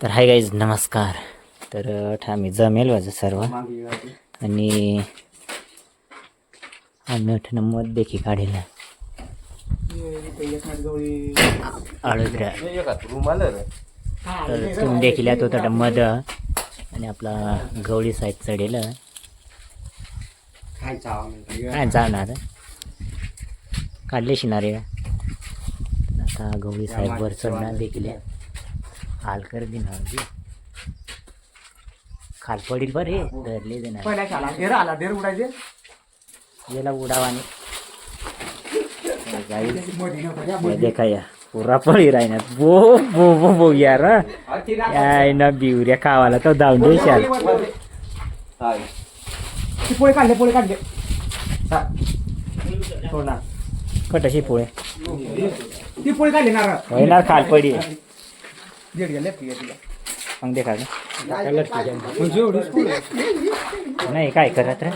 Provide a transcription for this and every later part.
तर hi guys नमस्कार. तर आम्ही जमेल माझं सर्व. आणि आम्ही अठ्ठ्याण्णव मत देखी काढेल. तर तुम्ही देखील यात होता मध. आणि आपला गवळी साईड चढेल. काय जाणार? काढले शिणारे. आता गवळी साहेब वर चढणार देखील. आहे. हाल कर दिन हळदी खाल पडील बर हे धरले देणार याला उडावाने हे देखा या पुरा पडी राहणार बो बो बो बो यार याय ना बिवऱ्या खावाला तो धावून देशाल पोळे काढले पोळे काढले हो ना कटाशी पोळे ती पोळी काढली नारळ होय ना खाल पडी दीड गेले तिला. मग देखा नाही काय करत रे?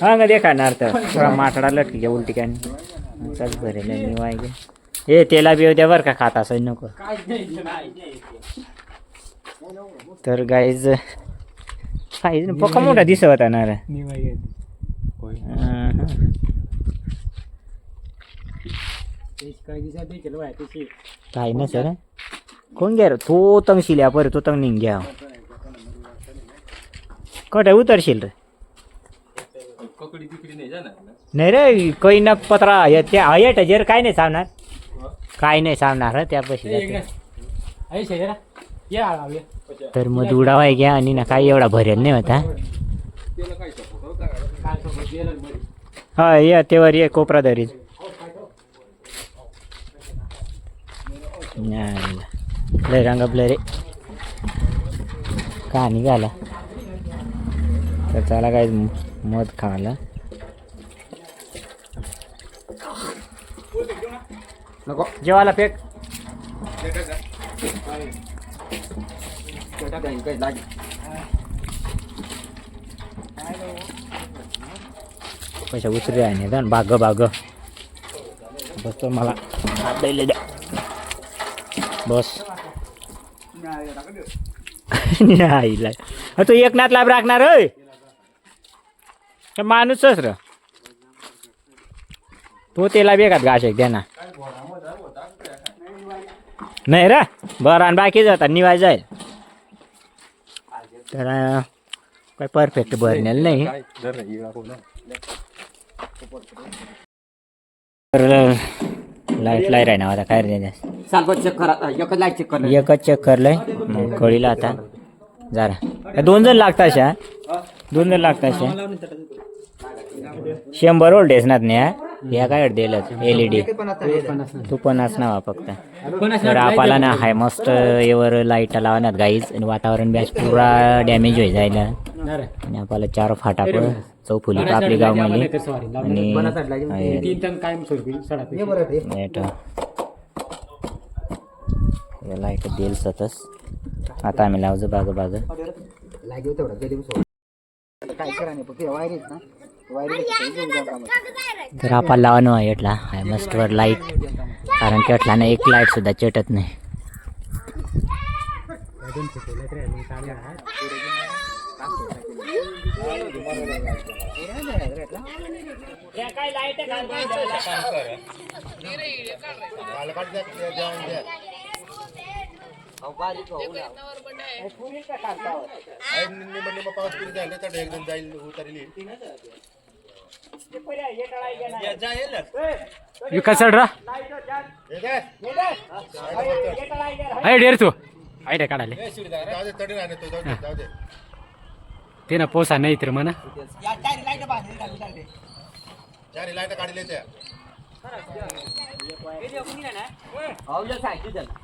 हा ग देखाणार तर. थोडा माठडा लटकी उलटी काय चल भरेल निवाय गे हे तेला बिव द्या बरं का खात असं नको. तर गाईज काहीच नाही पक्का मोठा दिसत होता ना रे. अहं. काही नसेल रे. कोण घ्या रे तो तंग शिल्या पर तो तंग निघ घ्या कट उतरशील रे? नाही रे काही न पत्रा हे त्या हयट जर काय नाही सांगणार काय नाही सांगणार त्यापाशी जाते. तर मग उडावाय घ्या आणि ना काही एवढा भरेल नाही होता. हा ये तेवर ये कोपरा लय रंग आपलं रे का निघाला तर चला काय मध खाला नको जेवायला फेक पैसा उचरी आहे नाही जाण बाग बाग बस तर मला हात द्यायला द्या बस नाही तू एक नात लाभ राखणार होय? माणूसच र. तो त्याला बेगात घास एक द्या ना. नाही रे. बरं आणि बाकी जातात निवाय जाईल. तर काय परफेक्ट भरण्याला नाही. लाइट लाइट आहे ना आता काय रे सालपत चेक करा एकच लाइट चेक कर एकच चेक करलंय. मग कळीला आता. जरा दोन जण लागतात अशा. दोन जण लागतात अशा. शंभर ओल्ड ना नाही या काय ई डी तू पण असणार फक्त. तर आपल्याला ना हाय मस्त एवर लाइट लावण्यात गाईज आणि वातावरण बी आज पुरा डॅमेज होई जायला. आणि आपल्याला चार फाटा पण चौफुली आपली गावमध्ये आणि लाइट देईल सतस. आता आम्ही लावतो बाग बाग. लाइट तेवढं गेली काय करा नाही फक्त वायरीच ना तर आपण लावणं आहे एटला हाय मस्टवर लाइट कारण त्यातला ना एक लाइट सुद्धा चेटत नाही. विकास चढ रा आहे डेर तू आहे रे काढाले ते ना पोसा नाही तर म्हणा सुविधा करीस काय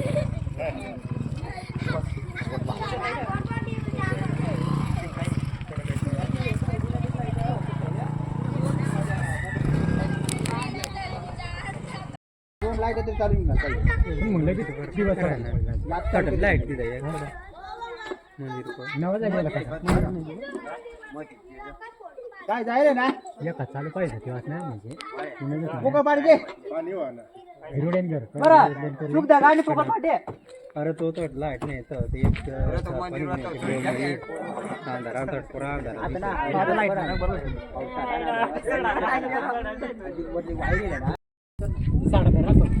तो लाइट नाही तर ते एक अंधार अंधार पुरा अंधार आता ना आता लाइट नाही, बरोबर आहे. वरती वायर आहे ना. आता दोरी लिहून लगेच check करून घ्या. लय देऊ तर, एक नंबर लय देऊ, ten पर्यंत लय देऊ. अरे घोडा लाइट नाही. वाटत, कमी नाही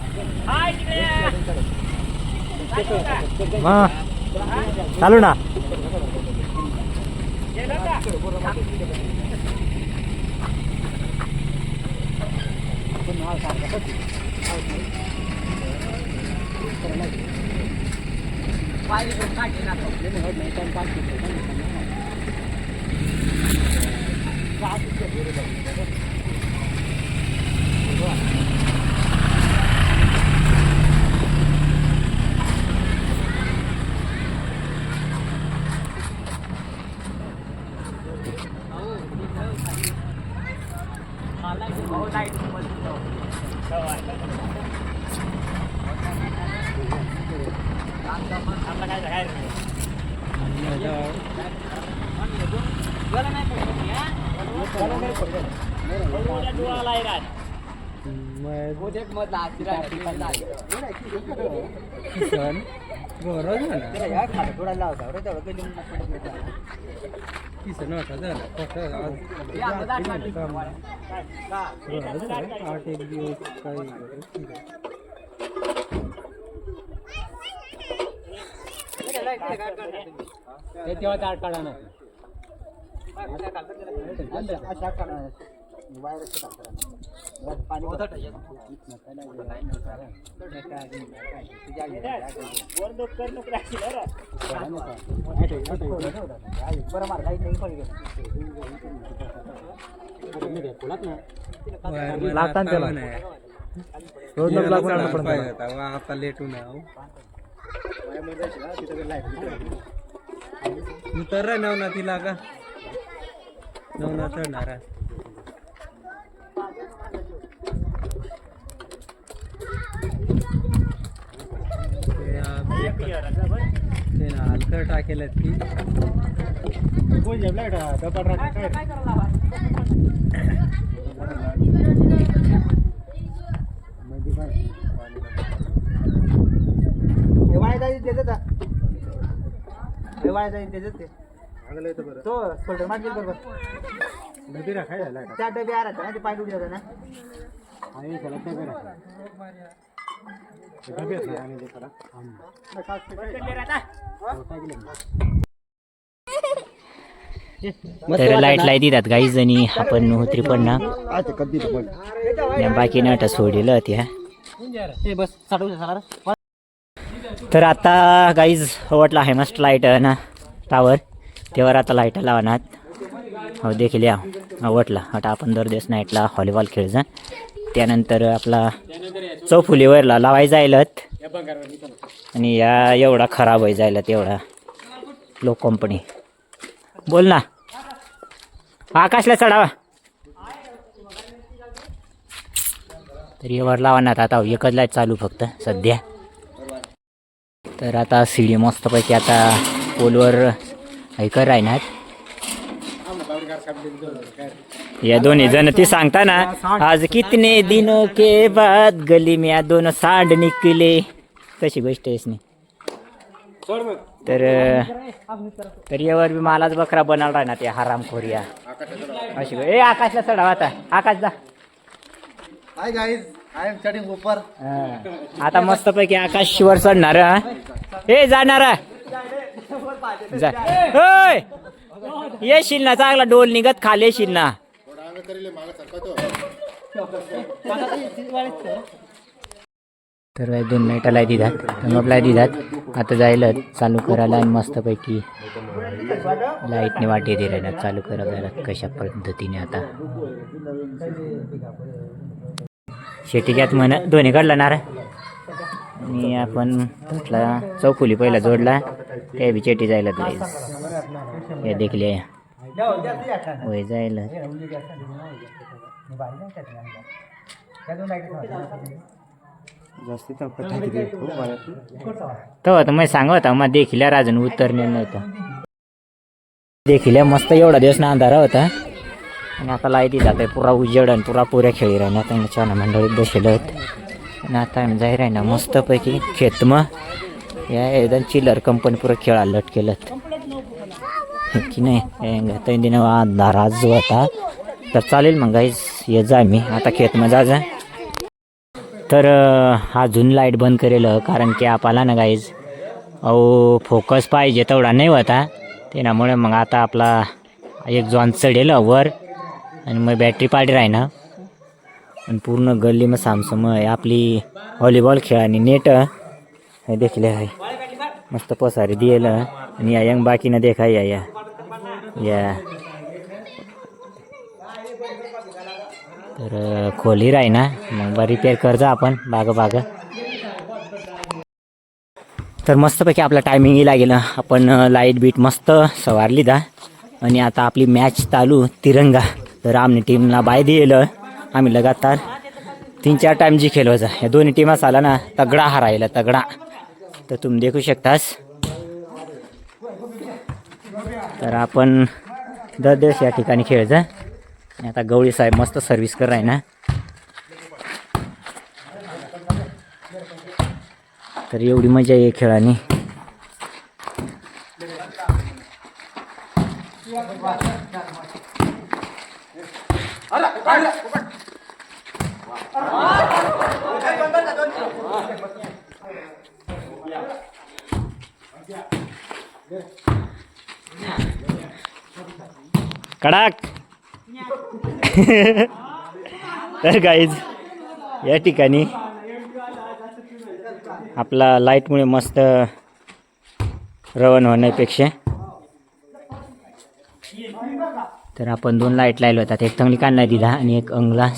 चालू ना त्याला या खाली थोडा लावता, बरं, तेवढं कधी मग पटत नाही. तेव्हा ताट काढा ना अशा करणार. वायरचं काम करा. बस पाणी बरं मार लाइट नाही पडली लागतात त्याला आता लेट होणार उतर नवना तिला का नवना चढणार हलकर टाकेल ती. वाय जाईल देतात वाय जाईल देतात ते तो शोल्डर मारतील बरोबर त्या डबे आला ना ते पाय उडी जातात ना. तर लाइट लाइट देतात काही जणी आपण होत्री पण ना बाकी नाट सोडलेलं त्या तर आता गाईज वाटलं आहे मस्त लाइट ना टावर तेव्हा आता लाइट लावणार. हो देखील या. आवडला आता आपण दर दिवस नाईटला व्हॉलीबॉल खेळजा त्यानंतर आपला चौफुलीवरला लावाय जायलत. आणि या एवढा खराब होई जायला तेवढा लो कंपनी बोल ना. आकाशला चढावा. तर यावर लावणार आता. एकच लाइट चालू फक्त सध्या. तर आता सीडी मस्तपैकी आता पोलवर ऐकर राहणार या दोन्ही जण ती सांगता ना आज कितने दिनों के बाद गली में या दोन सांड निकले तशी गोष्ट आहेस नाही तर तर यावर बी मलाच बकरा बनाल राहणार ते हराम खोरिया अशी ए आकाशला चढावा आता आकाश जा hi guys I am studying ऊपर हा. आता मस्तपैकी आकाश वर चढणार हा. ए जाणार. जा! येशील ना चांगला डोल निघत खाली येशील ना तर दोन मिनटं लाय दिदात तर मग दिदात आता जायला चालू करायला आणि मस्तपैकी लाईटने वाटे दिले चालू करायला कशा पद्धतीने आता. शेती घ्यात म्हणा दोन्ही काढला नारा आणि आपण त्यातला चौफुली पहिला जोडला. त्या बी चेटी जायला हे देखले. होय जायला. खूप पाण्याची. तेव्हा तर मग सांगा होता मग देखिल्या अजून उतरणे नव्हतं. देखिल्या मस्त एवढा दिवस ना अंधारा होता. आणि आता लाइट जात आहे पुरा उजेड आणि पुरा पुऱ्या खेळी राहणार त्यांना छान मंडळीत आहेत. आणि आता आम्ही जाई राहिना मस्तपैकी खेत मग. या एकदम चिल्लर कंपनी पुरं खेळा लट केलं की नाही. तैंदीनं अंधारा जो होता तर चालेल मग गाईज ये जा मी. आता खेत मग जा जा. तर अजून लाइट बंद करेल कारण की आपल्याला ना गाईज अहो फोकस पाहिजे तेवढा नाही होता त्यामुळे मग आता आपला एक जॉन चढेल वर आणि मग बॅटरी पाडी राही ना आणि पूर्ण गल्ली मग सामसम आहे. आपली व्हॉलीबॉल खेळ आणि नेट हे देखले आहे. मस्त पसारी दिलं आणि या यंग बाकीनं देखा या. या तर खोली राही ना? मग बा रिपेअर करतो आपण बाग बाग. तर मस्तपैकी आपला टायमिंगही लागेल आपण लाइट बीट मस्त सवारली दा. आणि आता आपली मॅच चालू तिरंगा. तर आम्ही टीमला बाय दिलं आम्ही लगातार तीन चार टाईम जी खेळवायचा या दोन्ही टीमास आला ना तगडा हरायला तगडा. तर तुम्ही देखू शकतास. तर आपण दर दिवस या ठिकाणी खेळायचं. आणि आता गवळी साहेब मस्त सर्व्हिस कर आहे ना तर एवढी मजा आहे खेळाने. कडाक. तर गाईज या ठिकाणी आपला लाईटमुळे मस्त रवण होण्यापेक्षा तर आपण दोन लाइट लावले होतात. एक चांगली काढला दिला आणि एक अंगला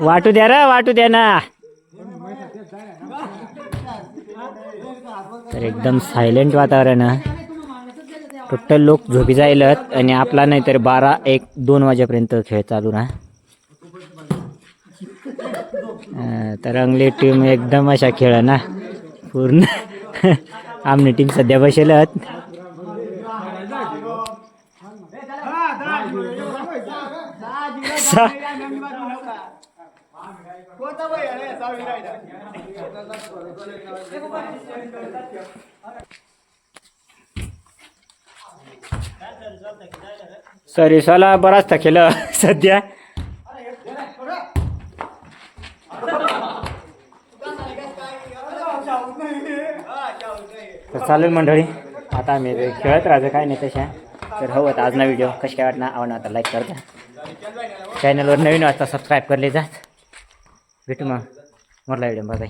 वाटू द्या रे वाटू द्या ना. तर एकदम सायलेंट वातावरण टोटल लोक झोपी जायलत आणि आपला नाही तर बारा एक दोन वाजेपर्यंत खेळ चालू ना तर अंगली टीम एकदम अशा खेळ ना. पूर्ण. आमने टीम सध्या बसेलत सॉरी सर्विसवाला बराच खेळ सध्या. चालेल मंडळी. आता आम्ही खेळत राहायचं काय नाही तशा. तर हो, हवं आज ना व्हिडिओ कशी काय वाटणार? आवडणार आता लाईक करता चॅनलवर नवीन वाजता सबस्क्राईब करले जात. भेटू मग. मला व्हिडिओ बाय